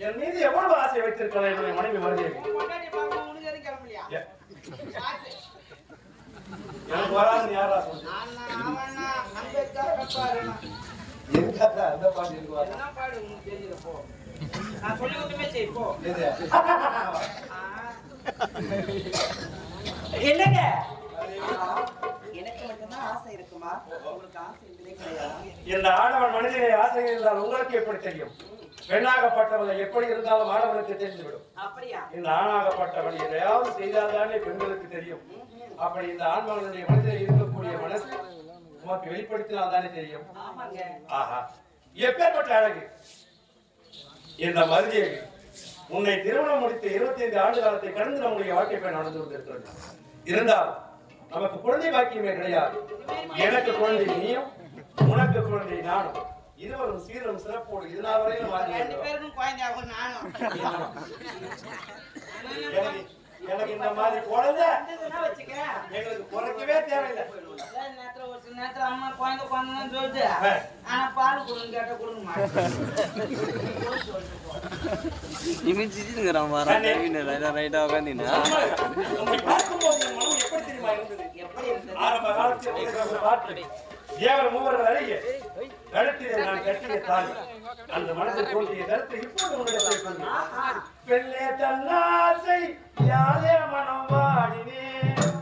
என் மீது எவ்வளவு ஆசை வைத்திருக்கலாம் என்னுடைய மனைவி பாட்டு. எனக்கு யாரா அந்த பாட்டு வராது? பாடு உனக்கு நான் சொல்லி. என்னங்க? இருக்குமா உங்களுக்கு ஆசை இல்லையே கிடையாது. இந்த ஆடவன் மனிதனை ஆசை இருந்தால் உங்களுக்கு எப்படி தெரியும்? பெண்ணாகப்பட்டவளை எப்படி இருந்தாலும் ஆடவனுக்கு தெரிந்துவிடும். அப்படியா? இந்த ஆணாகப்பட்டவன் எதையாவது செய்தால்தானே பெண்களுக்கு தெரியும். அப்படி இந்த ஆண்மகனுடைய மனதில் இருக்கக்கூடிய மனசு உனக்கு வெளிப்படுத்தினால் தானே தெரியும் ஆஹா. எப்பேற்பட்ட அழகு? இந்த மருதியவி உன்னை திருமணம் முடித்து இருபத்தி ஐந்து ஆண்டு காலத்தை கடந்து நம்முடைய வாழ்க்கை பயணம் நடந்து கொண்டிருக்கிறது இருந்தால் நமக்கு குழந்தை பாக்கியமே கிடையாது. எனக்கு குழந்தை நீயும் உனக்கு குழந்தை நானும். இருவரும் சீரும் சிறப்போடு இது நாள் வரையிலும் வாழ்ந்து ரெண்டு. பேருக்கும் குழந்தையாகும் நானும். எனக்கு இந்த மாதிரி குழந்தை எங்களுக்கு பிறக்கவே தேவையில்லை. அதான் நேத்துல ஒரு சில நேரத்துல அம்மா குழந்தை குழந்தைன்னு சொல்லுது. ஆனா பால் கொடுங்க கேட்டா மாட்டேன் இவன் சிரிச்சுங்கிறான் பாரு கவின் ரைட்டா ரைட்டா உட்காந்துனா உன்னை பார்க்கும்போது என் மனம் எப்படி தெரியுமா இருந்தது? எப்படி இருந்தது? ஆரம்ப காலத்தில் இருக்கிற பாட்டு தேவர் மூவர்கள் அழகிய கழுத்தில் நான் கட்டிய தாலி அந்த மனதில் தோன்றிய கருத்து இப்போது. பெண்ணே தன்னாசை யாரே மனம் வாடினேன்.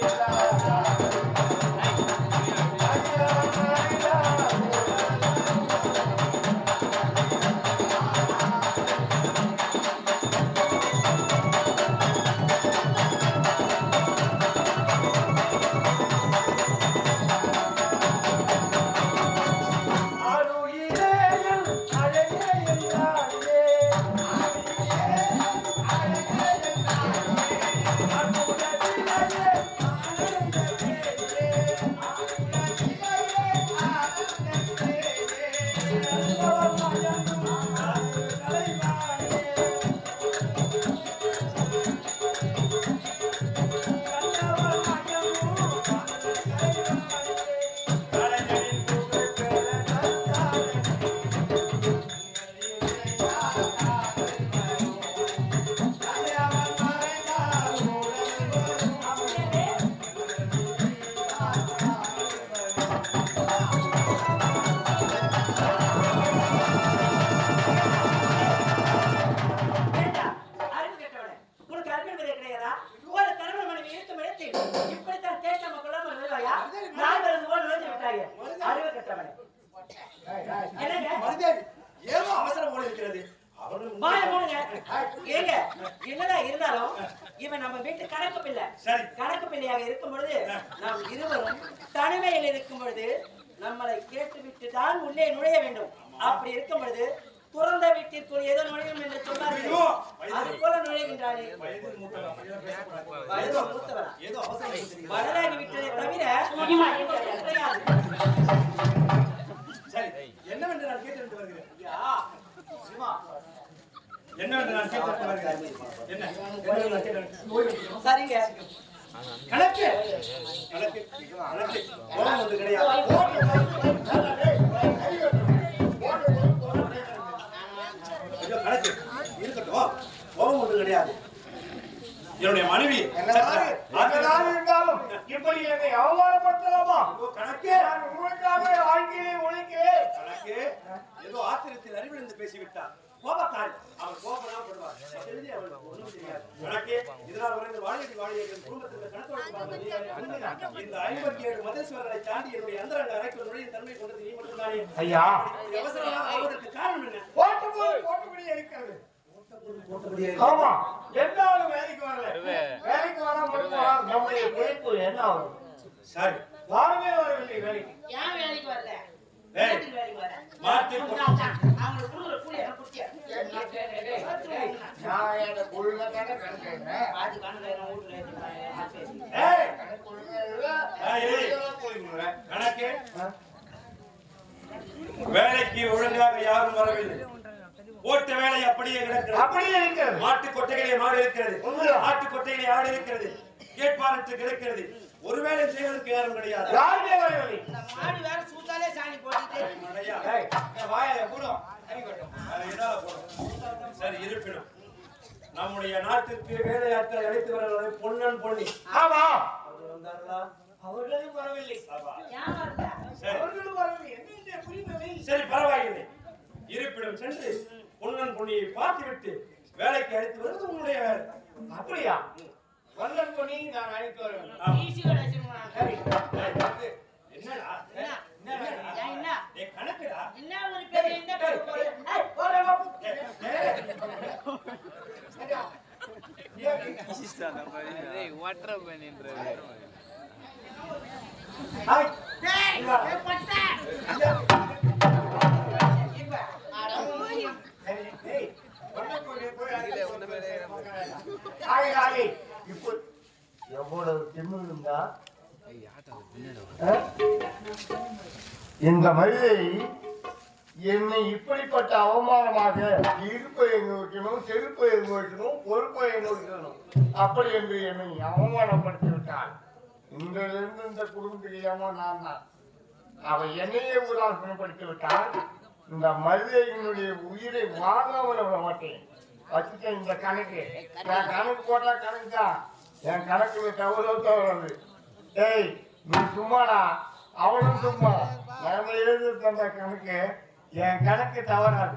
Gracias. விட்டாயே அறிவு கெட்டவனே. ஏதோ அவசரம் போல இருக்கிறது. என்னதான் இருந்தாலும் இவன் நம்ம வீட்டு கணக்கு பிள்ளை. கணக்கு பிள்ளையாக இருக்கும் பொழுது நாம் இருவரும் தனிமையில் இருக்கும் பொழுது நம்மளை கேட்டுவிட்டு தான் உள்ளே நுழைய வேண்டும். அப்படி இருக்கும் பொழுது துறந்த வீட்டிற்குள் ஏதோ நுழையும் என்று சொன்னார்கள். அது போல நுழைகின்றானே வயதில் மூத்தவர். அப்படியெல்லாம் பேசக்கூடாது. வயது மூத்தவரா? ஏதோ அவசரம் தெரியும் வளராகி விட்டதே தவிர என்னவென்று நான் கேட்டு வருகிறேன்? என்னவென்று நான் கேட்டு வருகிறேன்? என்ன? சரிங்க. கணக்கு கணக்கு கணக்கு கோபம் ஒன்று கிடையாது ஐயோ, கணக்கு இருக்கட்டும் கோபம் ஒன்று கிடையாது என்னுடைய மனைவி என்னதான் என்னதான் இருந்தாலும் இப்படி என்னை அவமானப்படுத்தலாமா ஐயோ, கணக்கு நான் உங்களுக்காக வாழ்க்கையை உழைக்கிறேன் கணக்கு ஏதோ ஆத்திரத்தில் அறிவிழந்து பேசிவிட்டார் கோபக்காரி அவர் கோபம் படுவார் தெரிஞ்சு அவளுக்கு ஒண்ணும் தெரியாது கணக்கு இதனால் வரை இந்த வாழையடி வாழையை என் குடும்பத்திற்கு கணக்கு பார்த்த நீதானே அண்ணன். இந்த ஐம்பத்தி ஏழு மதேஸ்வரர்களை தாண்டி என்னுடைய அந்தரங்க அறைக்கு நுழைய தன்மை கொண்டது நீ மட்டும்தானே ஐயா இப்படி அவசரமாக ஆவதற்கு காரணம் என்ன போட்டுப்போய் போட்டுப்படி இருக்கிறது ஆமா என்னாலும் வேலைக்கு வரல வேலைக்கு வராம போனால் நம்முடைய பிழைப்பு என்ன ஆகும் சரி யாருமே வரவில்லை வேலைக்கு ஏன் வேலைக்கு வரல ஏய், எதுக்கு வேலைக்கு வர மாட்டு அவங்களுக்கு கொடுக்குற கூலி எனக்கு கொடுத்தியா? நான் என்னை கொள்ளுங்க தானே கணக்கேன் பாதி கணக்கு என்ன வீட்டுல இருக்கிறாங்க, என்ன பேசி. ஏய், கொள்ளுங்க ஏய், கணக்கு ஒழுங்காக யாரும் வரவில்லை. ஓட்ட வேலை அப்படியே கிடக்கிறது. அப்படியே இருக்கிறது. மாட்டு கொட்டைகளே மாடு இருக்கிறது? மாட்டு கொட்டைகளே ஆடு இருக்கிறது? கேட்பாரத்து கிடைக்கிறது. ஒரு வேலை செய்வதற்கு யாரும் கிடையாது. யாருமே வரவில்லை. இந்த மாடு வேற சூத்தாலே சாணி போட்டுட்டு. அடையா. ஏய், என் வாயை போடும். சரி இருப்பினும் நம்முடைய நாட்டிற்கு வேலையாட்களை அழைத்து வர பொன்னன் பொன்னி. ஆமா. வந்தார்களா அவர்களும் வரவில்லை. அவர்களும் வரவில்லை. சரி பரவாயில்லை. இருப்பிடம் சென்று பொன்னன் பொன்னியை பார்த்துவிட்டு வேலைக்கு அழைத்து வருவது வேலை. அப்படியா? வல்லன் பண்ணி நான் அழைத்து வர வேண்டும். ஆமா. ஈசி கடை வச்சிருக்கோம். சரி. ஏய், என்னடா? கணக்குடா? என்ன ஒரு பெரிய என்ன பெரிய பொருள்? ஏய், போடா, போ. வாட்டர் பண்ணின்றது எவ்வளவு திமிருந்தா இந்த மனிதை என்னை இப்படிப்பட்ட அவமானமாக இருப்பை வைக்கணும் செருப்பை வைக்கணும் பொறுப்பை வைக்கணும் அப்படி என்று என்னை அவமானப்படுத்தி விட்டாள் இன்றிலிருந்து இந்த குடும்பத்திலேயாம நான் தான். அவ என்னையே உதாசனப்படுத்தி விட்டால் இந்த மருதையினுடைய உயிரை வாங்காமல் விட மாட்டேன். வச்சுட்டேன் இந்த கணக்கு. நான் கணக்கு போட்டா கணக்கு தான். என் கணக்குல தவறோ தவறாது. ஏய் நீ சும்மாடா. அவனும் சும்மா. நாம எழுதி தந்த கணக்கு என் கணக்கு தவறாது.